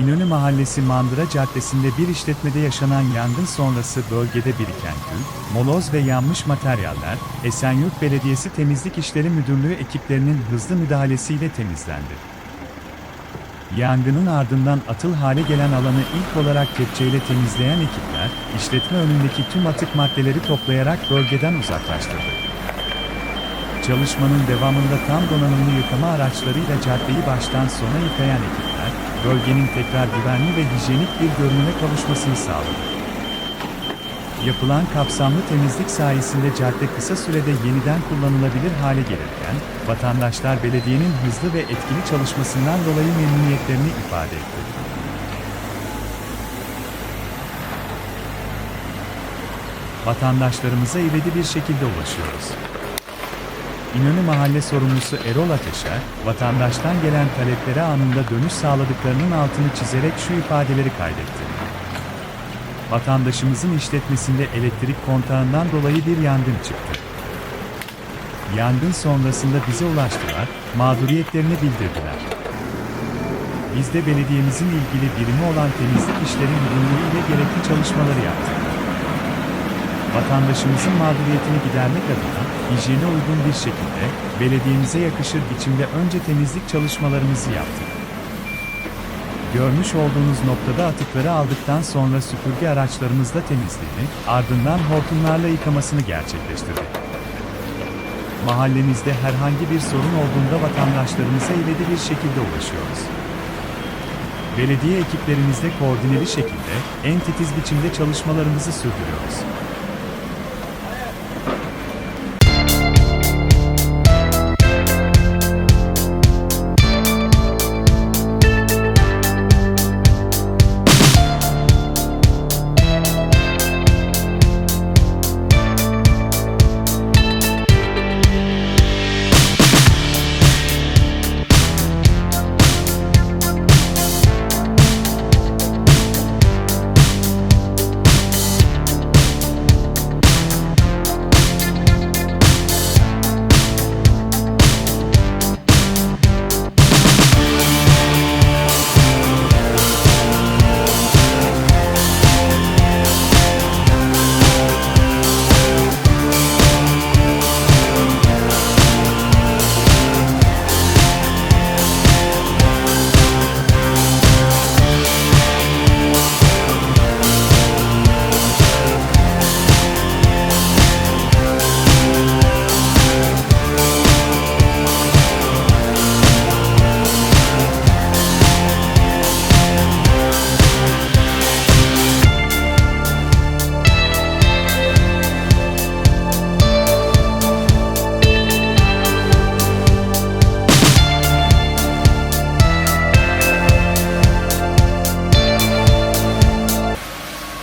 İnönü Mahallesi Mandıra Caddesi'nde bir işletmede yaşanan yangın sonrası bölgede biriken kül, moloz ve yanmış materyaller, Esenyurt Belediyesi Temizlik İşleri Müdürlüğü ekiplerinin hızlı müdahalesiyle temizlendi. Yangının ardından atıl hale gelen alanı ilk olarak kepçeyle temizleyen ekipler, işletme önündeki tüm atık maddeleri toplayarak bölgeden uzaklaştırdı. Çalışmanın devamında tam donanımlı yıkama araçlarıyla caddeyi baştan sona yıkayan ekipler, bölgenin tekrar güvenli ve hijyenik bir görünüme kavuşmasını sağladı. Yapılan kapsamlı temizlik sayesinde cadde kısa sürede yeniden kullanılabilir hale gelirken, vatandaşlar belediyenin hızlı ve etkili çalışmasından dolayı memnuniyetlerini ifade etti. Vatandaşlarımıza ivedi bir şekilde ulaşıyoruz. İnönü Mahalle sorumlusu Erol Ateş'e, vatandaştan gelen taleplere anında dönüş sağladıklarının altını çizerek şu ifadeleri kaydetti. Vatandaşımızın işletmesinde elektrik kontağından dolayı bir yangın çıktı. Yangın sonrasında bize ulaştılar, mağduriyetlerini bildirdiler. Biz de belediyemizin ilgili birimi olan temizlik işleri müdürlüğü ile gerekli çalışmaları yaptık. Vatandaşımızın mağduriyetini gidermek adına hijyene uygun bir şekilde belediyemize yakışır biçimde önce temizlik çalışmalarımızı yaptık. Görmüş olduğunuz noktada atıkları aldıktan sonra süpürge araçlarımızla temizliğini, ardından hortumlarla yıkamasını gerçekleştirdik. Mahallenizde herhangi bir sorun olduğunda vatandaşlarımıza ivedi bir şekilde ulaşıyoruz. Belediye ekiplerimizle koordineli şekilde en titiz biçimde çalışmalarımızı sürdürüyoruz.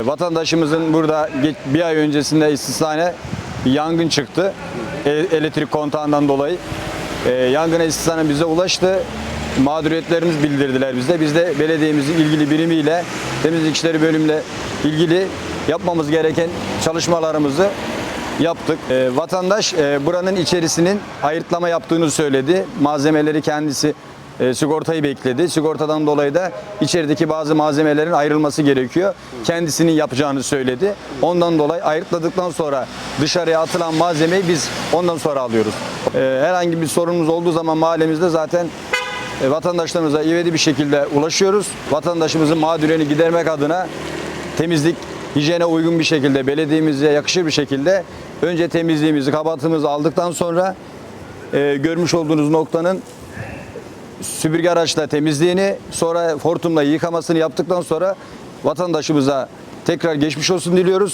Vatandaşımızın burada bir ay öncesinde istisnane yangın çıktı. E- elektrik kontağından dolayı. E, yangına istisnane bize ulaştı. Mağduriyetlerimizi bildirdiler bizde. Biz de belediyemizin ilgili birimiyle, temizlik işleri bölümüyle ilgili yapmamız gereken çalışmalarımızı yaptık. E, vatandaş e, buranın içerisinin ayırtlama yaptığını söyledi. Malzemeleri kendisi e, sigortayı bekledi. Sigortadan dolayı da içerideki bazı malzemelerin ayrılması gerekiyor. Kendisinin yapacağını söyledi. Ondan dolayı ayırtladıktan sonra dışarıya atılan malzemeyi biz ondan sonra alıyoruz. E, herhangi bir sorunumuz olduğu zaman mahallemizde zaten e, vatandaşlarımıza ivedi bir şekilde ulaşıyoruz. Vatandaşımızın mağduriyetini gidermek adına temizlik hijyene uygun bir şekilde belediyemize yakışır bir şekilde önce temizliğimizi kabatımızı aldıktan sonra e, görmüş olduğunuz noktanın süpürge araçla temizliğini sonra hortumla yıkamasını yaptıktan sonra vatandaşımıza tekrar geçmiş olsun diliyoruz.